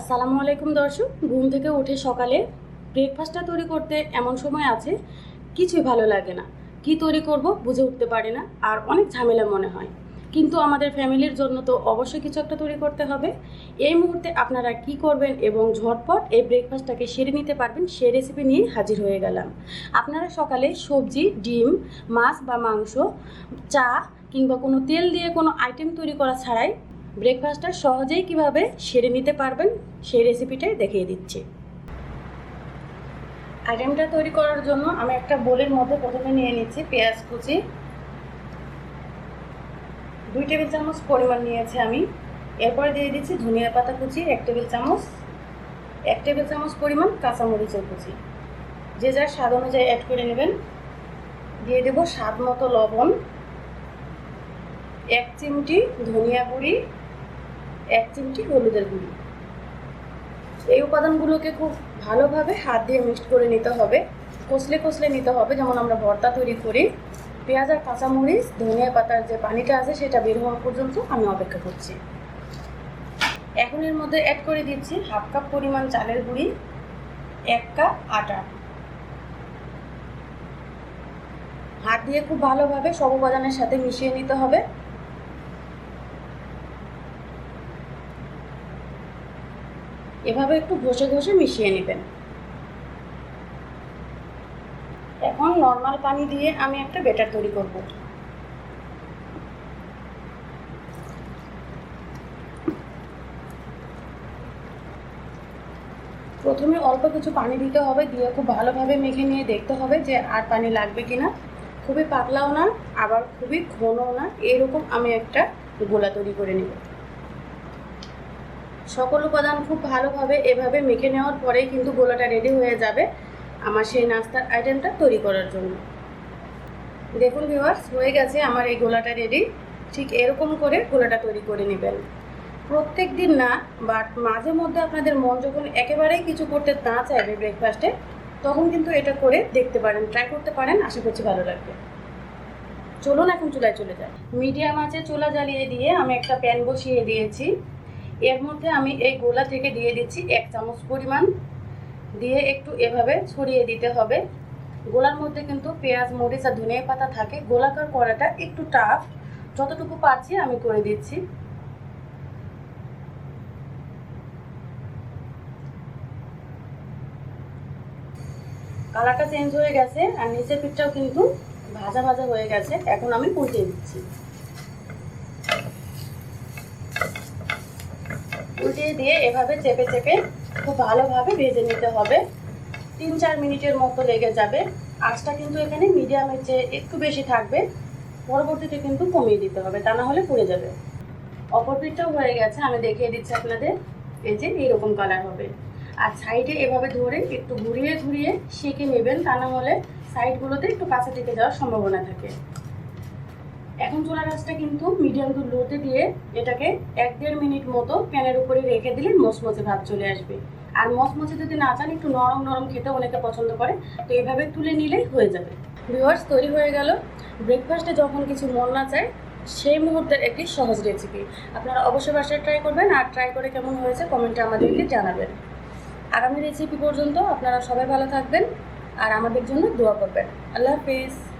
আসসালামু আলাইকুম দর্শক, ঘুম থেকে উঠে সকালে ব্রেকফাস্টটা তৈরি করতে এমন সময় আছে, কিছুই ভালো লাগে না। কি তৈরি করব বুঝে উঠতে পারি না, আর অনেক ঝামেলা মনে হয়। কিন্তু আমাদের ফ্যামিলির জন্য তো অবশ্যই কিছু একটা তৈরি করতে হবে। এই মুহূর্তে আপনারা কি করবেন এবং ঝটপট এই ব্রেকফাস্টটাকে সেরে নিতে পারবেন, সেই রেসিপি নিয়ে হাজির হয়ে গেলাম। আপনারা সকালে সবজি, ডিম, মাছ বা মাংস, চা কিংবা কোনো তেল দিয়ে কোনো আইটেম তৈরি করা ছাড়াই ব্রেকফাস্টটা সহজেই কীভাবে সেরে নিতে পারবেন, সেই রেসিপিটাই দেখিয়ে দিচ্ছি। আইটেমটা তৈরি করার জন্য আমি একটা বোলের মধ্যে প্রথমে নিয়ে নিচ্ছি পেঁয়াজ কুচি। দুই টেবিল চামচ পরিমাণ নিয়েছি আমি। এরপরে দিয়ে দিচ্ছি ধনিয়া পাতা কুচি, এক টেবিল চামচ। এক টেবিল চামচ পরিমাণ কাঁচামরিচের কুচি। যে যার স্বাদ অনুযায়ী অ্যাড করে নেবেন। দিয়ে দেবো স্বাদ মতো লবণ, এক চিমটি ধনিয়া গুঁড়ি এক চিমটি হলুদের গুঁড়ি। এই উপাদানগুলোকে খুব ভালোভাবে হাত দিয়ে মিক্সড করে নিতে হবে। কষলে কষলে নিতে হবে। যেমন আমরা ভর্তা তৈরি করি, পেঁয়াজ আর কাঁচামরিচ, ধনিয়া পাতার যে পানিটা আছে সেটা বের হওয়া পর্যন্ত আমি অপেক্ষা করছি। এখন এর মধ্যে অ্যাড করে দিচ্ছি হাফ কাপ পরিমাণ চালের গুঁড়ি, এক কাপ আটা। হাত দিয়ে খুব ভালোভাবে সব উপাদানের সাথে মিশিয়ে নিতে হবে। এভাবে একটু ঘষে ঘষে মিশিয়ে নেবেন। এখন নর্মাল পানি দিয়ে আমি একটা বেটার তৈরি করব। প্রথমে অল্প কিছু পানি দিতে হবে, দিয়ে খুব ভালোভাবে মেখে নিয়ে দেখতে হবে যে আর পানি লাগবে কিনা। খুবই পাতলাও না, আবার খুবই ঘনও না, এরকম আমি একটা গোলা তৈরি করে নেব। সকল উপাদান খুব ভালোভাবে এভাবে মেখে নেওয়ার পরেই কিন্তু গোলাটা রেডি হয়ে যাবে আমার সেই নাস্তার আইটেমটা তৈরি করার জন্য। দেখুন ভিউয়ার্স হয়ে গেছে আমার এই গোলাটা রেডি ঠিক এরকম করে গোলাটা তৈরি করে নেবেন। প্রত্যেক দিন না বাট মাঝে মধ্যে আপনাদের মন যখন একেবারেই কিছু করতে না চাইবে ব্রেকফাস্টে তখন কিন্তু এটা করে দেখতে পারেন ট্রাই করতে পারেন, আশা করছি ভালো লাগবে। চলুন এখন চুলায় চলে যাই। মিডিয়াম আঁচে চুলা জ্বালিয়ে দিয়ে আমি একটা প্যান বসিয়ে দিয়েছি। এর মধ্যে আমি এই গোলা থেকে দিয়ে দিচ্ছি এক চামচ পরিমাণ। দিয়ে একটু এভাবে ছড়িয়ে দিতে হবে। গোলার মধ্যে কিন্তু পেঁয়াজ, মরিচ আর ধনিয়া পাতা থাকে। গোলাকার করাটা একটু টাফ যতটুকু পারছি আমি করে দিচ্ছি। কালারটা চেঞ্জ হয়ে গেছে আর নিচের পিঠটাও কিন্তু ভাজা ভাজা হয়ে গেছে। এখন আমি উল্টিয়ে দিচ্ছি। উল্টিয়ে দিয়ে এভাবে চেপে চেপে খুব ভালোভাবে ভেজে নিতে হবে। তিন চার মিনিটের মতো লেগে যাবে। আঁচটা কিন্তু এখানে মিডিয়ামের চেয়ে একটু বেশি থাকবে। পরবর্তীতে কিন্তু কমিয়ে দিতে হবে, তা না হলে পুড়ে যাবে। অপর পিঠটাও হয়ে গেছে, আমি দেখিয়ে দিচ্ছি আপনাদের। এই যে এইরকম কালার হবে। আর সাইডে এভাবে ধরে একটু ঘুরিয়ে ঘুরিয়ে সেঁকে নেবেন, তা না হলে সাইডগুলোতে একটু কাছে থেকে যাওয়ার সম্ভাবনা থাকে। এখন চুলা গাছটা কিন্তু মিডিয়াম টু লোতে দিয়ে এটাকে এক দেড় মিনিট মতো প্যানের উপরে রেখে দিলে মচমচে ভাব চলে আসবে। আর মচমচে যদি না চান, একটু নরম নরম খেতে অনেকে পছন্দ করে। তো এইভাবে তুলে নিলেই হয়ে যাবে। ভিউয়ার্স, তৈরি হয়ে গেল। ব্রেকফাস্টে যখন কিছু মন না চায়, সেই মুহূর্তের একটি সহজ রেসিপি আপনারা অবশ্যই বাসায় ট্রাই করবেন আর ট্রাই করে কেমন হয়েছে কমেন্টে আমাদেরকে জানাবেন। আগামী রেসিপি পর্যন্ত আপনারা সবাই ভালো থাকবেন আর আমাদের জন্য দোয়া করবেন। আল্লাহ হাফিজ।